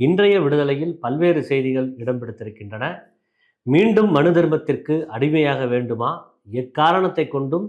இன்றைய விடுதலையில் பல்வேறு செய்திகள் இடம்பிடித்திருக்கின்றன மீண்டும் மனு தர்மத்திற்கு அடிமையாக வேண்டுமா? எக்காரணத்தை கொண்டும்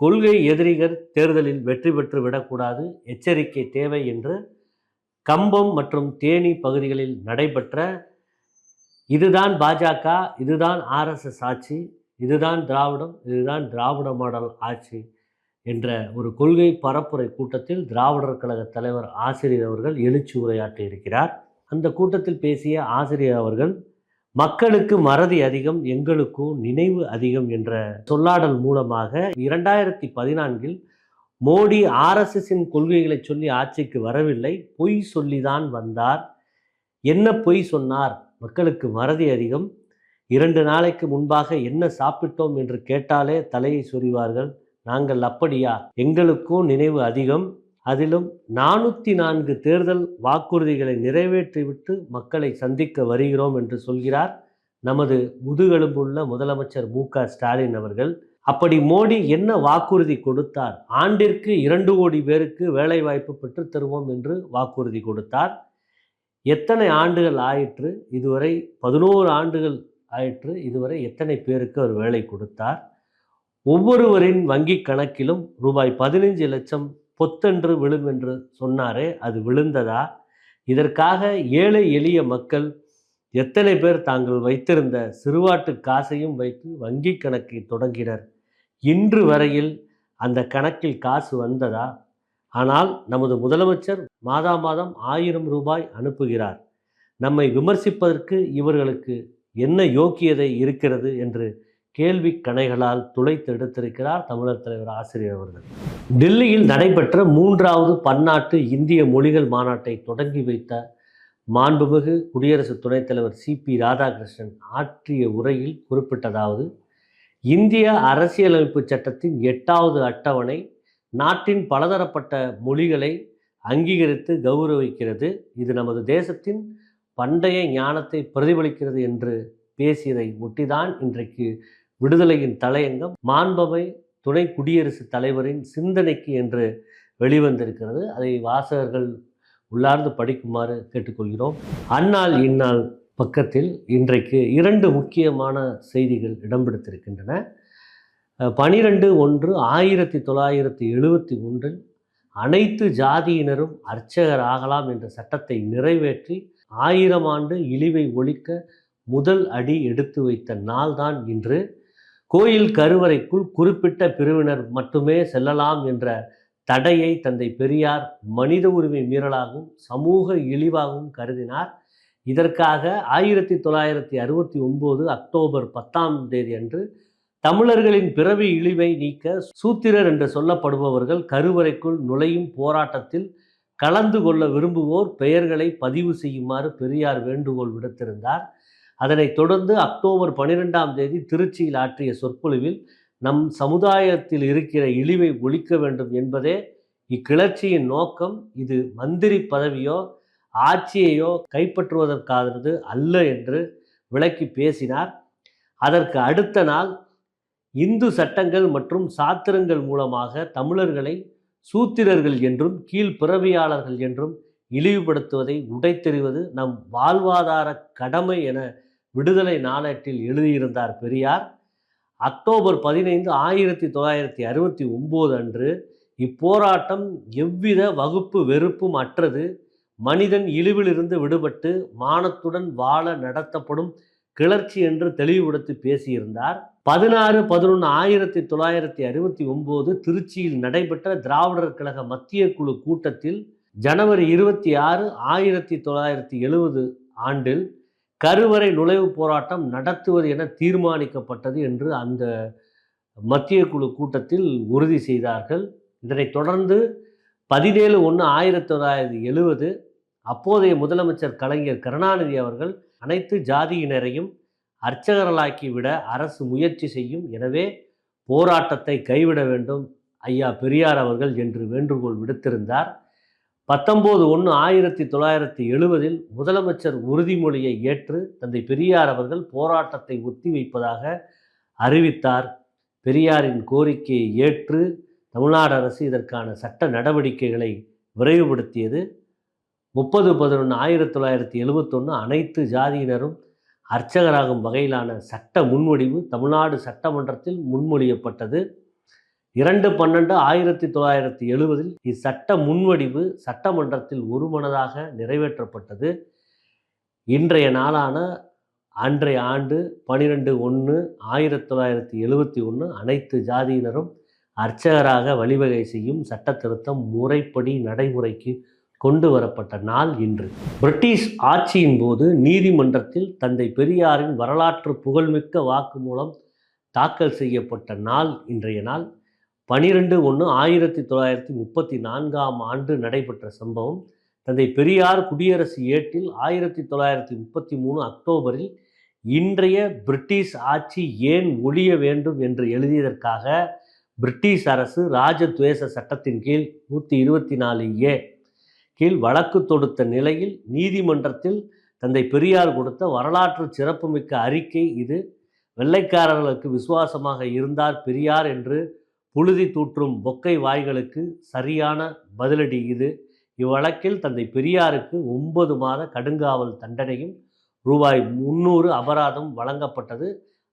கொள்கை எதிரிகள் தேர்தலில் வெற்றி பெற்று விடக்கூடாது எச்சரிக்கை தேவை என்று கம்பம் மற்றும் தேனி பகுதிகளில் நடைபெற்ற இதுதான் பாஜக இதுதான் ஆர்எஸ்எஸ் ஆட்சி இதுதான் திராவிடம் இதுதான் திராவிட மாடல் ஆட்சி என்ற ஒரு கொள்கை பரப்புரை கூட்டத்தில் திராவிடர் கழக தலைவர் ஆசிரியர் அவர்கள் எழுச்சி உரையாற்றி இருக்கிறார் அந்த கூட்டத்தில் பேசிய ஆசிரியர் அவர்கள் மக்களுக்கு மறதி அதிகம் எங்களுக்கும் நினைவு அதிகம் என்ற சொல்லாடல் மூலமாக இரண்டாயிரத்தி பதினான்கில் மோடி ஆர்எஸ்எஸின் கொள்கைகளை சொல்லி ஆட்சிக்கு வரவில்லை. பொய் சொல்லிதான் வந்தார். என்ன பொய் சொன்னார்? மக்களுக்கு மறதி அதிகம். இரண்டு நாளைக்கு முன்பாக என்ன சாப்பிட்டோம் என்று கேட்டாலே தலையை சொறிவார்கள். நாங்கள் அப்படியா? எங்களுக்கும் நினைவு அதிகம். அதிலும் நானூற்றி நான்கு தேர்தல் வாக்குறுதிகளை நிறைவேற்றிவிட்டு மக்களை சந்திக்க வருகிறோம் என்று சொல்கிறார் நமது முதுகெலும்புள்ள முதலமைச்சர் மு க ஸ்டாலின் அவர்கள். அப்படி மோடி என்ன வாக்குறுதி கொடுத்தார்? ஆண்டிற்கு இரண்டு கோடி பேருக்கு வேலைவாய்ப்பு பெற்றுத் தருவோம் என்று வாக்குறுதி கொடுத்தார். எத்தனை ஆண்டுகள் ஆயிற்று? இதுவரை பதினோரு ஆண்டுகள் ஆயிற்று. இதுவரை எத்தனை பேருக்கு அவர் வேலை கொடுத்தார்? ஒவ்வொருவரின் வங்கி கணக்கிலும் ரூபாய் பதினைஞ்சு லட்சம் பொத்தென்று விழும் என்று சொன்னாரே அது விழுந்ததா? இதற்காக ஏழை எளிய மக்கள் எத்தனை பேர் தாங்கள் வைத்திருந்த சிறுவாட்டு காசையும் வைத்து வங்கி கணக்கை தொடங்கினர்? இன்று வரையில் அந்த கணக்கில் காசு வந்ததா? ஆனால் நமது முதலமைச்சர் மாதா மாதம் ஆயிரம் ரூபாய் அனுப்புகிறார். நம்மை விமர்சிப்பதற்கு இவர்களுக்கு என்ன யோக்கியதை இருக்கிறது என்று கேள்வி கணைகளால் துளைத்து எடுத்திருக்கிறார் தமிழர் தலைவர் ஆசிரியர் அவர்கள். டெல்லியில் நடைபெற்ற மூன்றாவது பன்னாட்டு இந்திய மொழிகள் மாநாட்டை தொடங்கி வைத்த மாண்புமிகு குடியரசு துணைத் தலைவர் சி பி ராதாகிருஷ்ணன் ஆற்றிய உரையில் குறிப்பிட்டதாவது இந்திய அரசியலமைப்பு சட்டத்தின் எட்டாவது அட்டவணை நாட்டின் பலதரப்பட்ட மொழிகளை அங்கீகரித்து கௌரவிக்கிறது. இது நமது தேசத்தின் பண்டைய ஞானத்தை பிரதிபலிக்கிறது என்று பேசியதை ஒட்டிதான் இன்றைக்கு விடுதலையின் தலையங்கம். மாண்பவை துணை குடியரசுத் தலைவரின் சிந்தனைக்கு என்று வெளிவந்திருக்கிறது. அதை வாசகர்கள் உள்ளார்ந்து படிக்குமாறு கேட்டுக்கொள்கிறோம். அந்நாள் இந்நாள் பக்கத்தில் இன்றைக்கு இரண்டு முக்கியமான செய்திகள் இடம்பெடுத்திருக்கின்றன பனிரெண்டு ஒன்று ஆயிரத்தி தொள்ளாயிரத்தி எழுபத்தி ஒன்றில் அனைத்து ஜாதியினரும் அர்ச்சகர் ஆகலாம் என்ற சட்டத்தை நிறைவேற்றி ஆயிரம் ஆண்டு இழிவை ஒழிக்க முதல் அடி எடுத்து வைத்த நாள்தான் இன்று. கோயில் கருவறைக்குள் குறிப்பிட்ட பிரிவினர் மட்டுமே செல்லலாம் என்ற தடையை தந்தை பெரியார் மனித உரிமை மீறலாகவும் சமூக இழிவாகவும் கருதினார். இதற்காக ஆயிரத்தி தொள்ளாயிரத்தி அறுபத்தி ஒன்பது அக்டோபர் பத்தாம் தேதி அன்று தமிழர்களின் பிறவி இழிவை நீக்க சூத்திரர் என்று சொல்லப்படுபவர்கள் கருவறைக்குள் நுழையும் போராட்டத்தில் கலந்து கொள்ள விரும்புவோர் பெயர்களை பதிவு செய்யுமாறு பெரியார் வேண்டுகோள் விடுத்திருந்தார். அதனைத் தொடர்ந்து அக்டோபர் பனிரெண்டாம் தேதி திருச்சியில் ஆற்றிய சொற்பொழிவில் நம் சமுதாயத்தில் இருக்கிற இழிவை ஒழிக்க வேண்டும் என்பதே இக்கிளர்ச்சியின் நோக்கம். இது மந்திரி பதவியோ ஆட்சியையோ கைப்பற்றுவதற்கானது அல்ல என்று விளக்கி பேசினார். அதற்கு அடுத்த நாள் இந்து சட்டங்கள் மற்றும் சாத்திரங்கள் மூலமாக தமிழர்களை சூத்திரர்கள் என்றும் கீழ்பிறவியாளர்கள் என்றும் இழிவுபடுத்துவதை உடைத்தெறிவது நம் வாழ்வாதார கடமை என விடுதலை நாளேட்டில் எழுதியிருந்தார் பெரியார். அக்டோபர் பதினைந்து ஆயிரத்தி தொள்ளாயிரத்தி அறுபத்தி ஒம்போது அன்று இப்போராட்டம் எவ்வித வகுப்பு வெறுப்பும் அற்றது. மனிதன் இழிவிலிருந்து விடுபட்டு மானத்துடன் வாழ நடத்தப்படும் கிளர்ச்சி என்று தெளிவுபடுத்தி பேசியிருந்தார். பதினாறு பதினொன்று ஆயிரத்தி தொள்ளாயிரத்தி அறுபத்தி ஒம்போது திருச்சியில் நடைபெற்ற திராவிடர் கழக மத்திய குழு கூட்டத்தில் ஜனவரி இருபத்தி ஆறு ஆயிரத்தி தொள்ளாயிரத்தி எழுபது ஆண்டில் கருவறை நுழைவு போராட்டம் நடத்துவது என தீர்மானிக்கப்பட்டது என்று அந்த மத்திய குழு கூட்டத்தில் உறுதி செய்தார்கள். இதனைத் தொடர்ந்து பதினேழு ஒன்று ஆயிரத்தி தொள்ளாயிரத்தி எழுபது அப்போதைய முதலமைச்சர் கலைஞர் கருணாநிதி அவர்கள் அனைத்து ஜாதியினரையும் அர்ச்சகர்களாக்கி விட அரசு முயற்சி செய்யும். எனவே போராட்டத்தை கைவிட வேண்டும். ஐயா பெரியார் அவர்கள் என்று வேண்டுகோள் விடுத்திருந்தார். பத்தொம்போது ஒன்று ஆயிரத்தி தொள்ளாயிரத்தி எழுபதில் முதலமைச்சர் உறுதிமொழியை ஏற்று தந்தை பெரியார் அவர்கள் போராட்டத்தை ஒத்திவைப்பதாக அறிவித்தார். பெரியாரின் கோரிக்கையை ஏற்று தமிழ்நாடு அரசு இதற்கான சட்ட நடவடிக்கைகளை விரைவுபடுத்தியது. முப்பது பதினொன்று ஆயிரத்தி தொள்ளாயிரத்தி எழுபத்தொன்று அனைத்து ஜாதியினரும் அர்ச்சகராகும் வகையிலான சட்ட முன்வடிவு தமிழ்நாடு சட்டமன்றத்தில் முன்மொழியப்பட்டது. இரண்டு பன்னெண்டு ஆயிரத்தி தொள்ளாயிரத்தி எழுபதில் இச்சட்ட முன்வடிவு சட்டமன்றத்தில் ஒருமனதாக நிறைவேற்றப்பட்டது. இன்றைய நாளான அன்றைய ஆண்டு பனிரெண்டு ஒன்று ஆயிரத்தி தொள்ளாயிரத்தி எழுபத்தி ஒன்று அனைத்து ஜாதியினரும் அர்ச்சகராக வழிவகை செய்யும் சட்ட திருத்தம் முறைப்படி நடைமுறைக்கு கொண்டு வரப்பட்ட நாள் இன்று. பிரிட்டிஷ் ஆட்சியின் போது நீதிமன்றத்தில் தந்தை பெரியாரின் வரலாற்று புகழ்மிக்க வாக்குமூலம் தாக்கல் செய்யப்பட்ட நாள் இன்றைய நாள். பனிரெண்டு ஒன்று ஆயிரத்தி தொள்ளாயிரத்தி முப்பத்தி நான்காம் ஆண்டு நடைபெற்ற சம்பவம். தந்தை பெரியார் குடியரசு ஏட்டில் ஆயிரத்தி தொள்ளாயிரத்தி முப்பத்தி மூணு அக்டோபரில் இன்றைய பிரிட்டிஷ் ஆட்சி ஏன் ஒழிய வேண்டும் என்று எழுதியதற்காக பிரிட்டிஷ் அரசு ராஜத்வேச சட்டத்தின் கீழ் நூற்றி இருபத்தி நாலு ஏ கீழ் வழக்கு தொடுத்த நிலையில் நீதிமன்றத்தில் தந்தை பெரியார் கொடுத்த வரலாற்று சிறப்புமிக்க அறிக்கை இது. வெள்ளைக்காரர்களுக்கு விசுவாசமாக இருந்தார் பெரியார் என்று புழுதி தூற்றும் பொக்கை வாய்களுக்கு சரியான பதிலடி இது. இவ்வழக்கில் தந்தை பெரியாருக்கு ஒன்பது மாத கடுங்காவல் தண்டனையும் ரூபாய் முன்னூறு அபராதம் வழங்கப்பட்டது.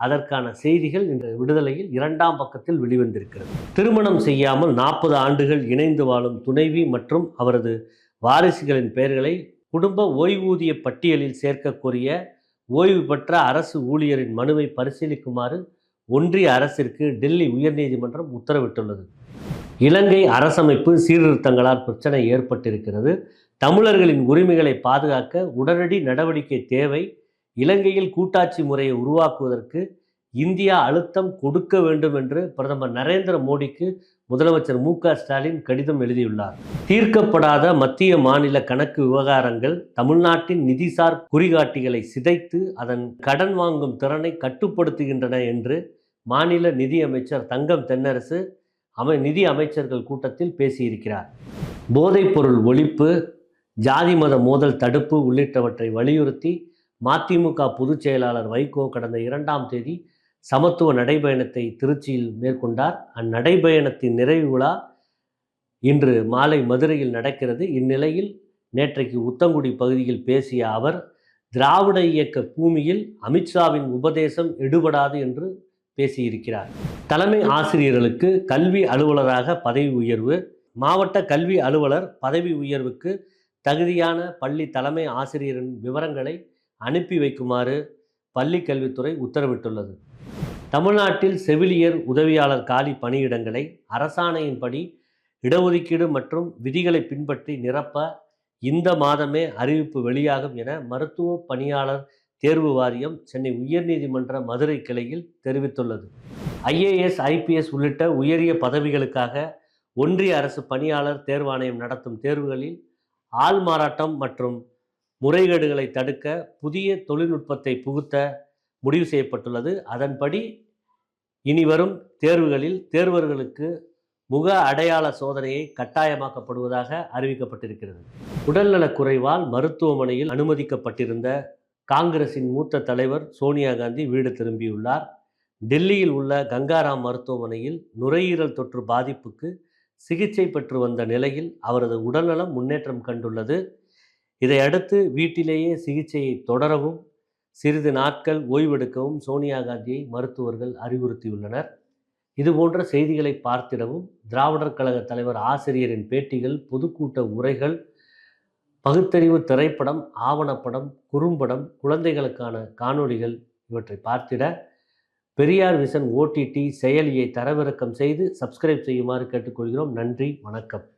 அதற்கான செய்திகள் இந்த விடுதலையில் இரண்டாம் பக்கத்தில் வெளிவந்திருக்கிறது. திருமணம் செய்யாமல் நாற்பது ஆண்டுகள் இணைந்து வாழும் துணைவி மற்றும் அவரது வாரிசுகளின் பெயர்களை குடும்ப ஓய்வூதிய பட்டியலில் சேர்க்க கோரிய ஓய்வு பெற்ற அரசு ஊழியரின் மனுவை பரிசீலிக்குமாறு ஒன்றிய அரசிற்கு டெல்லி உயர்நீதிமன்றம் உத்தரவிட்டுள்ளது. இலங்கை அரசமைப்பு சீர்திருத்தங்களால் பிரச்சனை ஏற்பட்டிருக்கிறது. தமிழர்களின் உரிமைகளை பாதுகாக்க உடனடி நடவடிக்கை தேவை. இலங்கையில் கூட்டாட்சி முறையை உருவாக்குவதற்கு இந்தியா அழுத்தம் கொடுக்க வேண்டும் என்று பிரதமர் நரேந்திர மோடிக்கு முதலமைச்சர் மு க ஸ்டாலின் கடிதம் எழுதியுள்ளார். தீர்க்கப்படாத மத்திய மாநில கணக்கு விவகாரங்கள் தமிழ்நாட்டின் நிதிசார் குறிகாட்டிகளை சிதைத்து அதன் கடன் வாங்கும் திறனை கட்டுப்படுத்துகின்றன என்று மாநில நிதியமைச்சர் தங்கம் தென்னரசு அமை நிதி அமைச்சர்கள் கூட்டத்தில் பேசியிருக்கிறார். போதைப்பொருள் ஒழிப்பு ஜாதி மத மோதல் தடுப்பு உள்ளிட்டவற்றை வலியுறுத்தி மதிமுக பொதுச் செயலாளர் வைகோ கடந்த இரண்டாம் தேதி சமத்துவ நடைபயணத்தை திருச்சியில் மேற்கொண்டார். அந்நடைபயணத்தின் நிறைவு விழா இன்று மாலை மதுரையில் நடக்கிறது. இந்நிலையில் நேற்றைக்கு உத்தங்குடி பகுதியில் பேசிய அவர் திராவிட இயக்க பூமியில் அமித்ஷாவின் உபதேசம் எடுபடாது என்று பேசியிருக்கிறார். தலைமை ஆசிரியர்களுக்கு கல்வி அலுவலராக பதவி உயர்வு மாவட்ட கல்வி அலுவலர் பதவி உயர்வுக்கு தகுதியான பள்ளி தலைமை ஆசிரியரின் விவரங்களை அனுப்பி வைக்குமாறு பள்ளி கல்வித்துறை உத்தரவிட்டுள்ளது. தமிழ்நாட்டில் செவிலியர் உதவியாளர் காலி பணியிடங்களை அரசாணையின்படி இடஒதுக்கீடு மற்றும் விதிகளை பின்பற்றி நிரப்ப இந்த மாதமே அறிவிப்பு வெளியாகும் என மருத்துவ பணியாளர் தேர்வு வாரியம் சென்னை உயர்நீதிமன்ற மதுரை கிளையில் தெரிவித்துள்ளது. ஐஏஎஸ் ஐபிஎஸ் உள்ளிட்ட உயரிய பதவிகளுக்காக ஒன்றிய அரசு பணியாளர் தேர்வாணையம் நடத்தும் தேர்வுகளில் ஆள் மாறாட்டம் மற்றும் முறைகேடுகளை தடுக்க புதிய தொழில்நுட்பத்தை புகுத்த முடிவு செய்யப்பட்டுள்ளது. அதன்படி இனி வரும் தேர்வுகளில் தேர்வர்களுக்கு முக அடையாள சோதனையை கட்டாயமாக்கப்படுவதாக அறிவிக்கப்பட்டிருக்கிறது. உடல்நலக் குறைவால் மருத்துவமனையில் அனுமதிக்கப்பட்டிருந்த காங்கிரசின் மூத்த தலைவர் சோனியா காந்தி வீடு திரும்பியுள்ளார். டெல்லியில் உள்ள கங்காராம் மருத்துவமனையில் நுரையீரல் தொற்று பாதிப்புக்கு சிகிச்சை பெற்று வந்த நிலையில் அவரது உடல்நலம் முன்னேற்றம் கண்டுள்ளது. இதையடுத்து வீட்டிலேயே சிகிச்சையை தொடரவும் சிறிது நாட்கள் ஓய்வெடுக்கவும் சோனியா காந்தியை மருத்துவர்கள் அறிவுறுத்தியுள்ளனர். இதுபோன்ற செய்திகளை பார்த்திடவும் திராவிடர் கழக தலைவர் ஆசிரியரின் பேட்டிகள் பொதுக்கூட்ட உரைகள் பகுத்தறிவு திரைப்படம் ஆவணப்படம் குறும்படம் குழந்தைகளுக்கான காணொளிகள் இவற்றை பார்த்திட பெரியார் விசன் ஓடிடி செயலியை தரவிறக்கம் செய்து சப்ஸ்கிரைப் செய்யுமாறு கேட்டுக்கொள்கிறோம். நன்றி வணக்கம்.